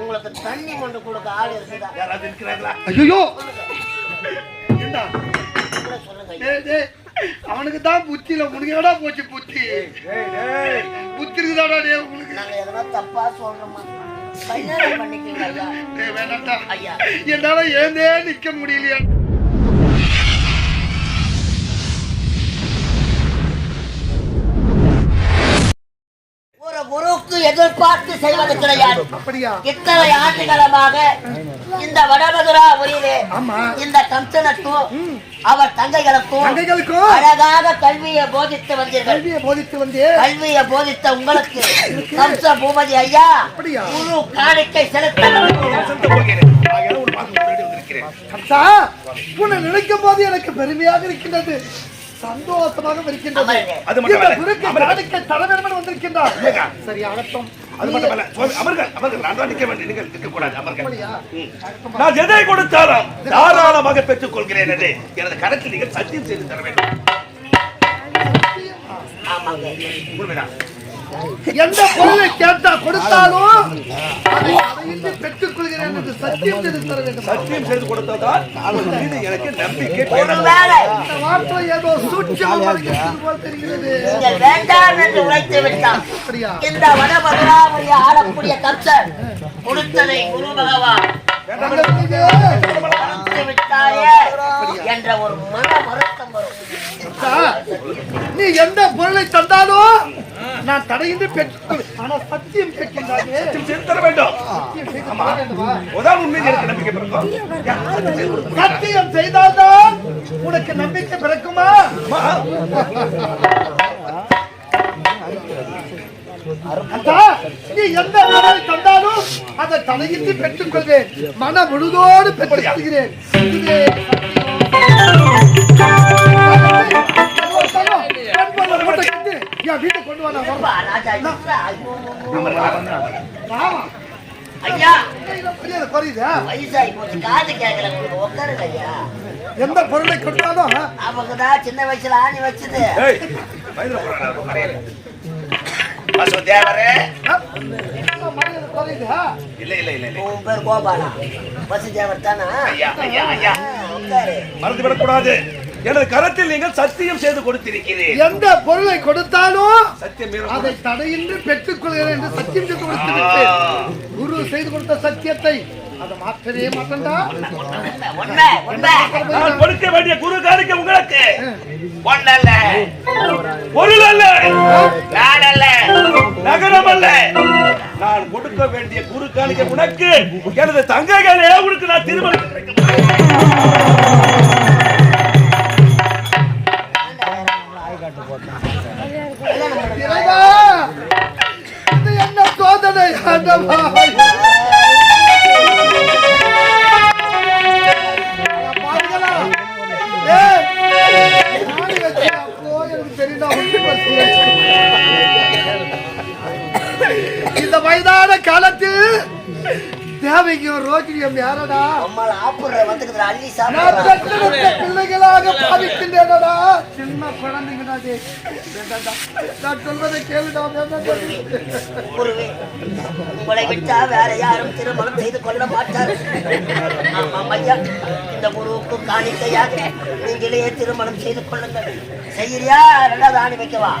உங்களுக்கு தண்ணி கொண்டு கொடுக்க ஆள் இருக்குதா? யாராவது இருக்கிறார்களா ஐயோ அவனுக்கு தான் புத்தியில எடா போச்சு புத்தி? புத்தி இருக்குதாடா டே உனக்கு? நாங்க எதனா தப்பா சொல்றோமா? கல்யாணம் ஐயா. என்னால ஏந்தே நிக்க முடியலையா? குருவுக்கு எதிர்பார்த்து செய்வது கிடையாது அப்படியா? இத்தனை ஆண்டுகளமாக இந்த வடமதுரா ஊரிலே ஆமா. இந்த கம்சனுக்கும் அவர் தங்கைகளுக்கும் அழகாக கல்வியை போதித்து வந்தீர்கள். கல்வியை போதித்து வந்து கல்வியை போதித்த உங்களுக்கு கம்ச பூபதி ஐயா அப்படியா? குரு காணிக்கை செலுத்த உன்னை நினைக்கும் போது எனக்கு பெருமையாக இருக்கின்றது. சந்தோஷமாக இருக்கின்றது. அது மட்டும் வந்திருக்கின்றார். சரி அது அமர்கள் நான் தான் நிற்க வேண்டும் நீங்கள் நிற்க கூடாது அமர்கள் அப்படியா? ம். நான் எதை கொடுத்தாலும் தாராளமாக பெற்றுக் கொள்கிறேன் என்று எனது கரத்தில் நீங்கள் சத்தியம் செய்து தர வேண்டும். ஆமாங்க. உண்மைதான். எந்த பொருளை கேட்டா கொடுத்தாலும் அதை அதையின்றி பெற்றுக் கொள்கிறேன் என்று சத்தியம் செய்து தர வேண்டும். சத்தியம் செய்து கொடுத்ததால் எனக்கு நம்பிக்கை பேரளவு. ஒருவேளை இந்த வார்த்தை ஏதோ சூட்சமாக இருக்கிறது போல் தெரிகிறது. நீங்கள் வேண்டாம் என்று உரைத்து விட்டான் இந்த வடமதுராவுடைய ஆளக்கூடிய கம்சன் கொடுத்ததை குரு பகவான் மறுத்து விட்டாயே என்ற ஒரு மன வருத்தம் வரும். நீ எந்த பொருளை தந்தாலும் நான் தடையின்றி பெற்றுக்கொள் ஆனா சத்தியம் தர வேண்டும்? உதான் எனக்கு நம்பிக்கை பிறக்கும். சத்தியம் செய்தால்தான் உனக்கு நம்பிக்கை பிறக்குமா? நீ எந்த பொருளை தந்தாலும் அதை தலையின்றி பெற்றுக் கொள்வேன் மன முழுதோடு பெற்றுக் என் வீட்டுக்கு கொண்டு வா, ஐயோ. புரியுதா? வயசாகி போச்சு காது கேட்கல உட்காருங்க ஐயா எந்த பொருளை கொடுத்தாலும் அவங்கதான் சின்ன வயசுல ஆணி வச்சது. குறையுதா? தானா? மறந்து விடக்கூடாது எனது கரத்தில் நீங்கள் சத்தியம் செய்து கொடுத்திருக்கிறேன். எந்த பொருளை கொடுத்தாலும் சத்தியம் அதை. தடையின்றி பெற்றுக் கொள்கிறேன் என்று சத்தியம் செய்து கொடுத்து குரு செய்து கொடுத்த சத்தியத்தை அதை மாற்றவே நான் கொடுக்க வேண்டிய குரு காணிக்க உங்களுக்கு. ஒன்னல்ல பொருள் அல்ல நகரம் அல்ல நான் கொடுக்க வேண்டிய குரு காணிக்க உனக்கு எனது தங்கைகளே உனக்கு நான் திருமணம் போச்சு. இந்த வயதான காலத்தில் தேவைக்கும் ரோஜினியம் யாரடா அம்மாள் ஆப்புற வந்துக்குதுல அள்ளி சாப்பிடுறா பெற்றெடுத்த பாவிக்கின்றேனடா சின்ன குழந்தைங்கடா. நான் சொல்வதை கேளுடா உங்களை விட்டா வேற யாரும் திருமணம் செய்து கொள்ள மாட்டார். ஆமாம் ஐயா. இந்த குருவுக்கு காணிக்கையாக நீங்களே திருமணம் செய்து கொள்ளுங்கள். செய்யறியா? ரெண்டாவது ஆணி வைக்கவா?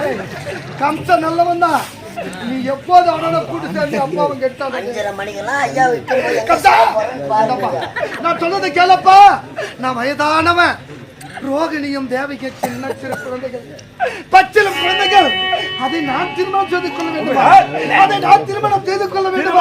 ஏய், கம்சன் நல்லவன் தான். நீ எப்போது அவனோட கூட்டு சேர்ந்து அப்பாவும் கெட்டான்? அஞ்சரை மணிக்கெல்லாம் ஐயா நான் சொன்னதை கேளப்பா! நான் வயதானவன். ரோகிணியும் தேவிக்கு சின்ன சிறு குழந்தைகள். பச்சிலும் குழந்தைகள். அதை நான் திருமணம் செய்து கொள்ள வேண்டுமா? அதை நான் திருமணம் செய்து கொள்ள வேண்டும்?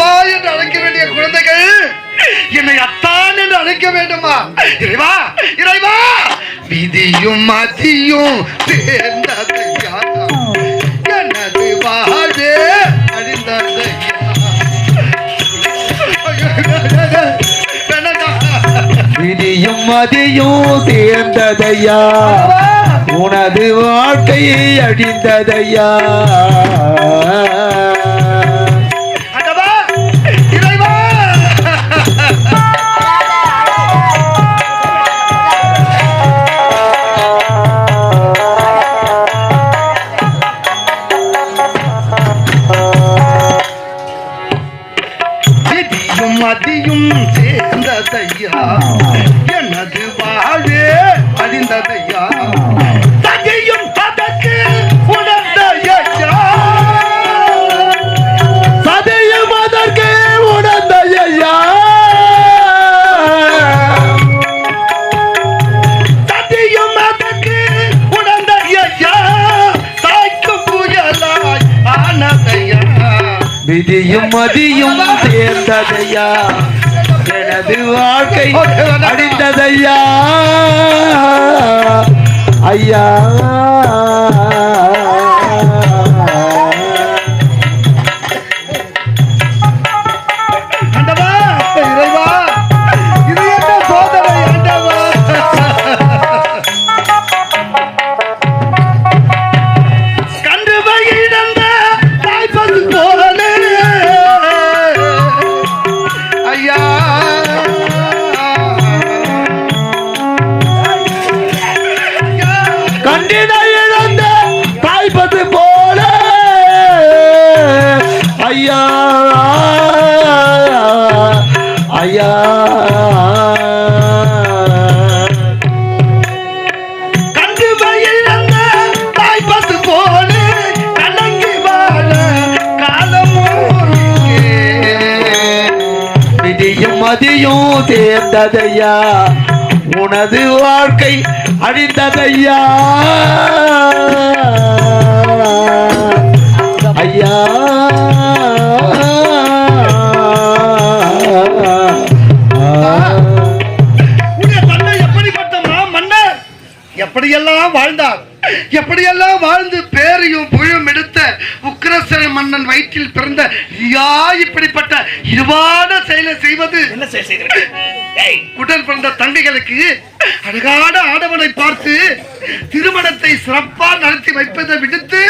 அப்பா என்று அழைக்க வேண்டிய குழந்தைகள் என்னை அத்தான் என்று அழைக்க வேண்டுமா? இறைவா இறைவா! விதியும் மதியும் சேர்ந்ததையா எனது வாழ்வே அழிந்ததையா விதியும் மதியும் சேர்ந்ததையா உனது வாழ்க்கையை அழிந்ததையா நதியும் சேர்ந்ததையா? எனது வாழ்வே அழிந்ததையா தகையும் அதற்கு உணர்ந்தையா சதையும் அதற்கு உணர்ந்தையா ததியும் அதற்கு உணர்ந்த ஐயா. புயலாய் ஆனதையா? விதியும் மதியும் சேர்ந்ததையா? எனது வாழ்க்கை அழிந்ததையா? ஐயா. சேர்ந்ததையா உனது வாழ்க்கை அழிந்ததையா? ஐயா. எப்படியெல்லாம் வாழ்ந்தார்? எப்படியெல்லாம் வாழ்ந்து பேரையும் புழும் எடுத்த உக்கிரசர மன்னன் வயிற்றில் பிறந்த யா இப்படிப்பட்ட இருவான செய்வது? என்ன உடன் பிறந்த தங்கைகளுக்கு அழகான ஆடவனை பார்த்து திருமணத்தை சிறப்பா நடத்தி வைப்பதை விடுத்து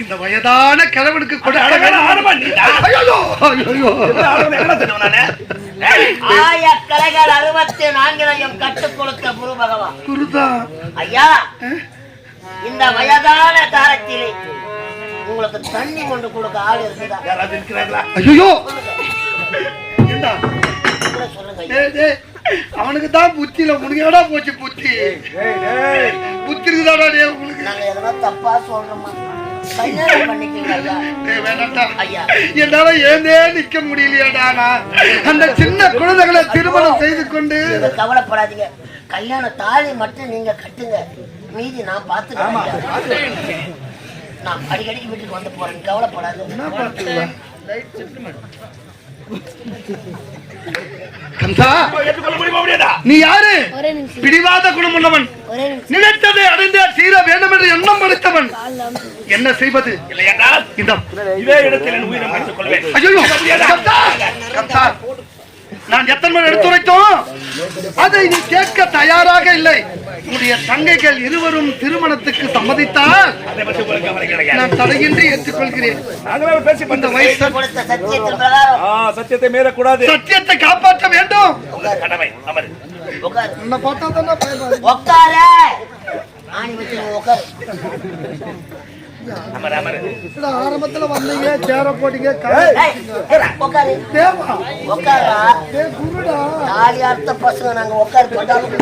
இந்த வயதான கிழவனுக்கு கொடுக்க அழகான ஆடவா நீதான்? ஐயோ, ஐயோ. ஆளவனை என்ன தெரியும் நானு? ஏய், ஆய கலைகள் அறுபத்தி நான்கிலையும் கற்றுக் கொடுத்த குரு பகவான். குருதா. ஐயா இந்த வயதான காலத்திலே உங்களுக்கு தண்ணி கொண்டு கொடுக்க ஆள் இருக்குதா? ஐயோ ஏண்டா அவனுக்கு தான் புத்தியில உனக்கு போச்சு புத்தி? புத்தி இருக்குதாடா டேய் உனக்கு? நாங்க எதனா தப்பா சொல்றோமா? என்னால ஏந்தே நிக்க முடியலையாடா நான். அந்த சின்ன குழந்தைகளை திருமணம் செய்து கொண்டு கவலைப்படாதீங்க. கல்யாண தாலி மட்டும் நீங்க கட்டுங்க. மீதி நான் பாத்துக்கிறேன் ஐயா. நான் அடிக்கடிக்கு வீட்டுக்கு வந்து போறேன். கவலைப்படாது நீ யாரு? பிடிவாத குணம் உள்ளவன். நினைத்ததை அடைந்தே தீர வேண்டும் என்று எண்ணம் படைத்தவன் என்ன செய்வது? இந்த நான் எத்தனை முறை எடுத்துரைத்தோம்? அதை நீ கேட்க தயாராக இல்லை. உன்னுடைய தங்கைகள் இருவரும் திருமணத்துக்கு சம்மதித்தால் நான் தடையின்றி ஏற்றுக்கொள்கிறேன். சத்தியத்தை மீறக்கூடாது. சத்தியத்தை காப்பாற்ற வேண்டும். கடமை அமர். உன்னை பார்த்தா தானே உட்காரு. அமர் அமர். ஆரம்பத்துல வந்தீங்க சேர போட்டீங்க உட்காரு தேவா. உட்காரா குருடா. தாலி அர்த்த பசங்க நாங்க உட்காரு தொட்டாலும்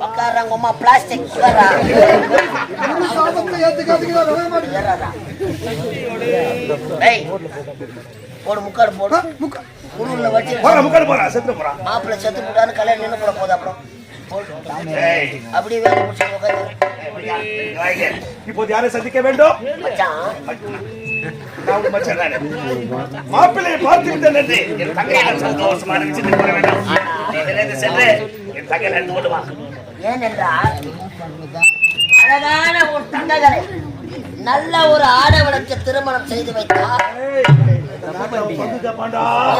உட்காரு ஏறாடுறா உங்க அம்மா பிளாஸ்டிக் போடு முக்காடு போடு. முக்க குழுவில் வச்சு போறா முக்காடு போறா செத்து போறான் மாப்பிள்ளை செத்து போட்டான்னு கல்யாணம் நின்று போட அப்புறம். ஏய் அப்படியே வேலை முடிச்சு. இப்போது யாரை சந்திக்க வேண்டும். மாப்பிள்ளையை பார்த்து விட்டேன் என்று என் தங்கையை நான் சந்தோஷமா நினைச்சிட்டு போற வேண்டாம். இதிலிருந்து சென்று என் தங்கையை எடுத்து கொண்டு வா. ஏனென்றால் அழகான ஒரு தங்கங்களை நல்ல ஒரு ஆடவனுக்கு திருமணம் செய்து கேப்பான்டா.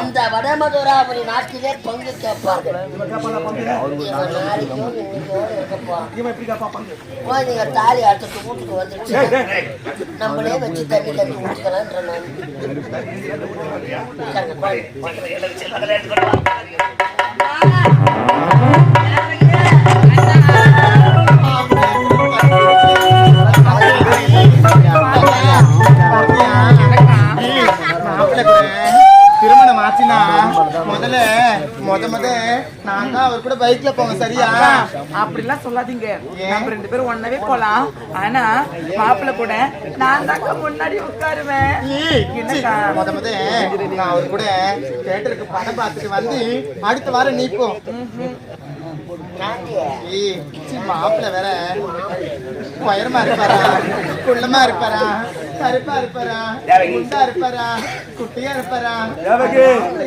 இந்த வடமதுராபுரி நாட்டிலே பங்கு கேட்பார்கள்? குழந்தைங்க தாலி அறுத்துட்டு வீட்டுக்கு வந்துருச்சு. நம்மளே வச்சு தண்ணி கட்டி ஊற்றுக்கலான்ற நான் முத முத நான் தான் அவர் கூட பைக்ல போவேன் சரியா? அப்படிலாம் சொல்லாதீங்க. நம்ம ரெண்டு பேரும் ஒண்ணாவே போலாம். ஆனா மாப்பிள்ளை கூட நான் தாங்க முன்னாடி உட்காருவேன்? முத முத நான் அவர் கூட தேட்டருக்கு படம் பார்த்துட்டு வந்து அடுத்த வாரம் நீ போ. காந்தியே, ஏய், சி, மாப்பிள்ளை வேற உயரமா இருப்பாரா? குள்ளமா இருப்பாரா? கருப்பா இருப்பாரா? குண்டா இருப்பாரா? குட்டியா இருப்பாரா?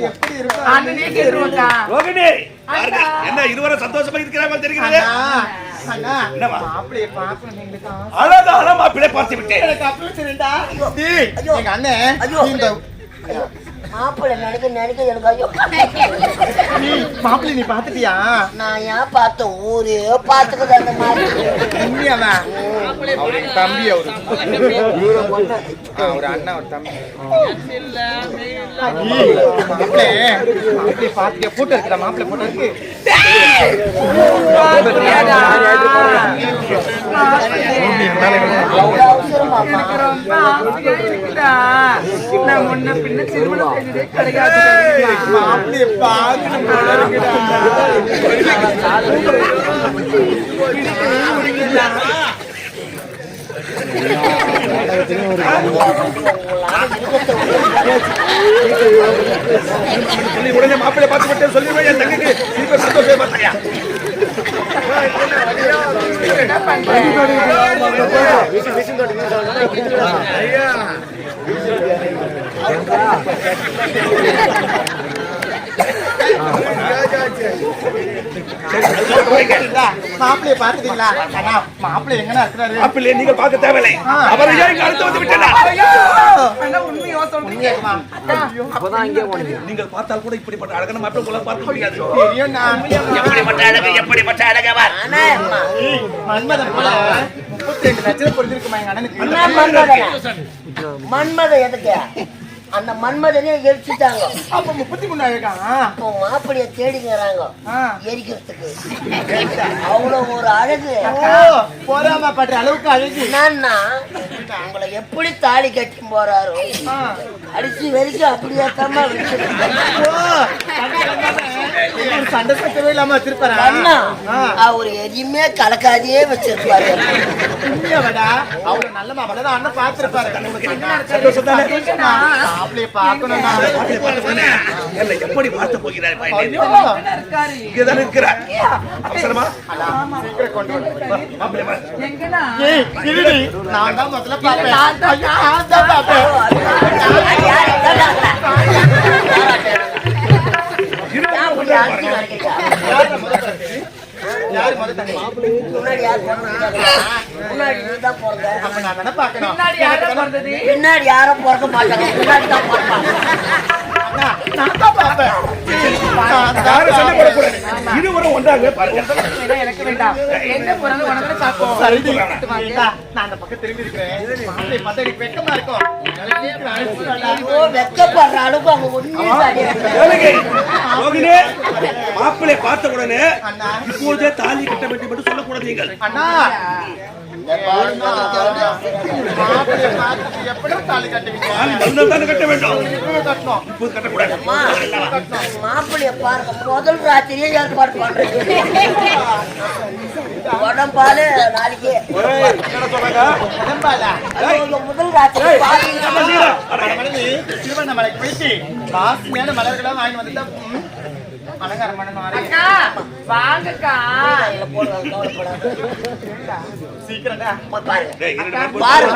எப்படி இருப்பாரு? என்ன இருவரும் சந்தோஷமா இருக்கிறாங்க தெரிகிறது. அழகான மாப்பிள்ளை பார்த்து விட்டேன். மாப்பிள்ளை நினைக்க நினைக்க எனக்கு ஐயோ. நீ மாப்பிள்ளை நீ பாத்துட்டியா நான் ஏன் பார்த்தேன் ஊரே பார்த்துக்குது அந்த மாதிரி. அவரு தம்பி அவரு. அண்ணா ஒரு தம்பி. ஏய், மாப்பிள்ளை மாப்பிள்ளை பாத்துட்டியா போட்டோ இருக்குடா மாப்பிள்ளை போட்டோ இருக்கு. அவ்வளோ அவசரமாப்பா. எனக்கு ரொம்ப ஆசையா இருக்குடா. நான் முன்ன பின்ன திருமணம் உடனே மாப்பிள்ளை பார்த்து விட்டேன் சொல்லி என் தங்கைக்கு இப்ப சந்தோஷமா பார்த்தாயா மாப்பிள்ளைய பாத்துட்டீங்களா அண்ணா மாப்பிள்ளை இருக்கிறாரு? மாப்பிள்ளை நீங்க பார்க்க தேவையில்லை. அவரை ஏன் அடுத்து வந்து விட்டேனா? ஆனா உண்மையோ சொல்றீங்க? நீங்கள் பார்த்தால் கூட இப்படிப்பட்ட அழகான மாப்பிள்ளை போல பார்க்க முடியாது. எப்படிப்பட்ட அழகு எப்படிப்பட்ட அழகவர் ஆனா அம்மா, ஏய், மன்மதன் போல முப்பத்தி ரெண்டு லட்சம் பொறுத்திருக்குமா எங்க அண்ணனுக்கு? மன்மதன் எதுக்கு? அந்த மன்மதனே எரிச்சுட்டாங்க. அப்ப முப்பத்தி மூணு அழகா இப்போ மாப்பிளைய தேடிங்கிறாங்க. எரிக்கிறதுக்கு. அவ்வளவு ஒரு அழகு. போராம படுற அளவுக்கு அழகு. என்னன்னா உங்களை எப்படி தாலி கட்டி போறாரோ. அடிச்சு வரைக்கும் அப்படியே தம்மா சண்டை சட்டவே இல்லாம வச்சிருப்பாரா. அவர் எதையுமே கலக்காதையே வச்சிருப்பாரு. உண்மையாவாடா? அவ்வளவு நல்ல மாப்பிள்ளை அண்ணன் பார்த்திருப்பாரு. தானே மாப்பிள்ளைய பார்க்கணும்னா? என்னை எப்படி பார்த்து போகிறார் இருக்காரு. இங்கதான் இருக்கிறார். அவசரமா? சீக்கிரம் கொண்டு வா. மாப்பிள்ளை வா. எங்கடா ஏய், இருடி. நான் தான் முதல்ல பார்ப்பேன். நான் தான் ஐயோ, நான் தான் பார்ப்பேன். பின்னாடி யாரும் பிறக்க மாட்டாங்க. முன்னாடி தான் பிறப்பாங்க நான் தான் பார்ப்பேன். யாரும் சண்டை போடக்கூடாது இருவரும் ஒன்றாக பாருங்க எனக்கு வேண்டாம் எந்த உனக்கு நான் அந்த பக்கம் திரும்பி இருக்கிறேன். மாப்பிள்ளைய பார்த்தா எனக்கு இருக்கும். அளவுக்கு அவங்க மாப்பிள்ளை பார்த்த உடனே இப்போதே தாலி கட்ட வேண்டும் என்று சொல்லக்கூடாது நீங்கள் அண்ணா மாப்பிள்ளைய பார்த்துட்டு எப்படி மாப்பிள்ளைய பாருங்க முதல் ராத்திரியே ஏற்பாடு பண்றேன் உடம்பாலு நாளைக்கு முதல் ராத்திரி திருவண்ணாமலைக்கு போயிட்டு வாங்கி வந்துட்டா அலங்காரம் பண்ணணும் வாங்கக்கா. பாருமா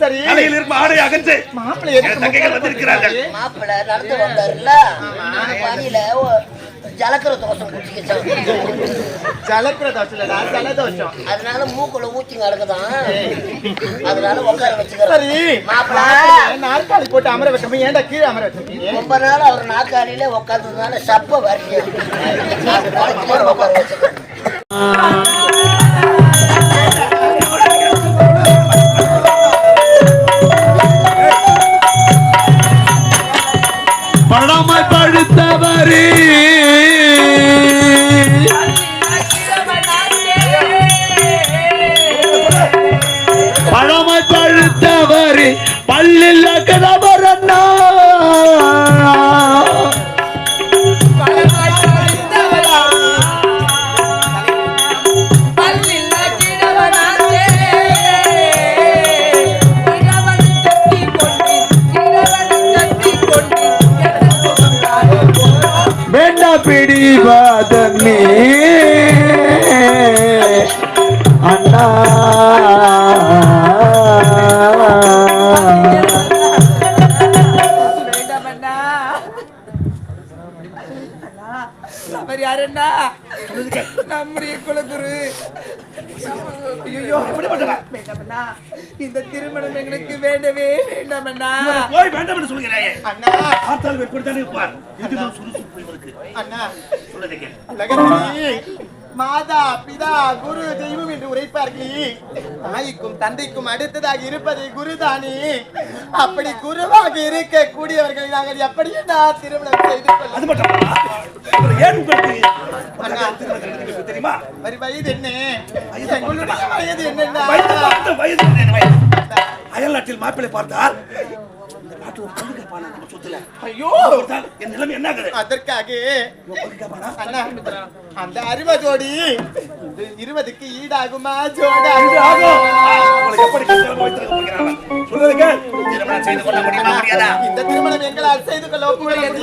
சரி. தலையில் இருக்கும் ஆடை அகன்று. மாப்பிள்ளை தங்கைகள் வந்திருக்கிறார்கள். மாப்பிள்ளை நடந்து வந்தாருல்ல. பணியில ஜலக்கிற தோசம் குடிச்சுக்கிச்சு? ஜலக்கிர தோஷம் இல்லடா, ஜலதோஷம். அதனால மூக்குல ஊத்தி நடக்குதான் அதனால உட்கார வச்சுக்கிறேன். நாற்காலி போட்டு அமர வைக்கணும் ஏன்டா கீழே அமர வச்சிருக்கீங்க ரொம்ப நாள் அவர் நாற்காலியில உட்கார்ந்ததுனால சப்ப கீழே உட்கார வச்சுக்கிறேன். வேண்டாமண்ணா இந்த திருமணம் எங்களுக்கு வேண்டவே வேண்டாமண்ணா. போய் வேண்டாம் என்று சொல்கிறாயே அண்ணா. பார்த்தால் எப்படித்தானே இருப்பார். இதுதான் சுறுசுறுப்பு இவருக்கு. அண்ணா. சொல்லுங்க மாதா பிதா குரு தெய்வம் என்று உரைப்பார்களே. தாய்க்கும் தந்தைக்கும் அடுத்ததாக இருப்பது குருதானே. அப்படி குருவாக இருக்கக்கூடியவர்களை நாங்கள் எப்படி நான் திருமணம் செய்து அது மட்டும் ஏன் தெரியுமா? வயது என்ன? வயது என்ன வயது? அயல் நாட்டில் மாப்பிள்ளை பார்த்தால் இந்த நாட்டு ஒரு பங்கு கேட்பானா நம்ம சொத்துல. ஐயோ! என் நிலைமை என்ன ஆகுது அதற்காக அண்ணா அந்த அறுபது ஜோடி இருபதுக்கு ஈடாகுமா முடியாதா? இந்த திருமணம் எங்களால் செய்து கொள்ள முடியாது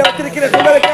வச்சிருக்கிற சொல்லுங்க.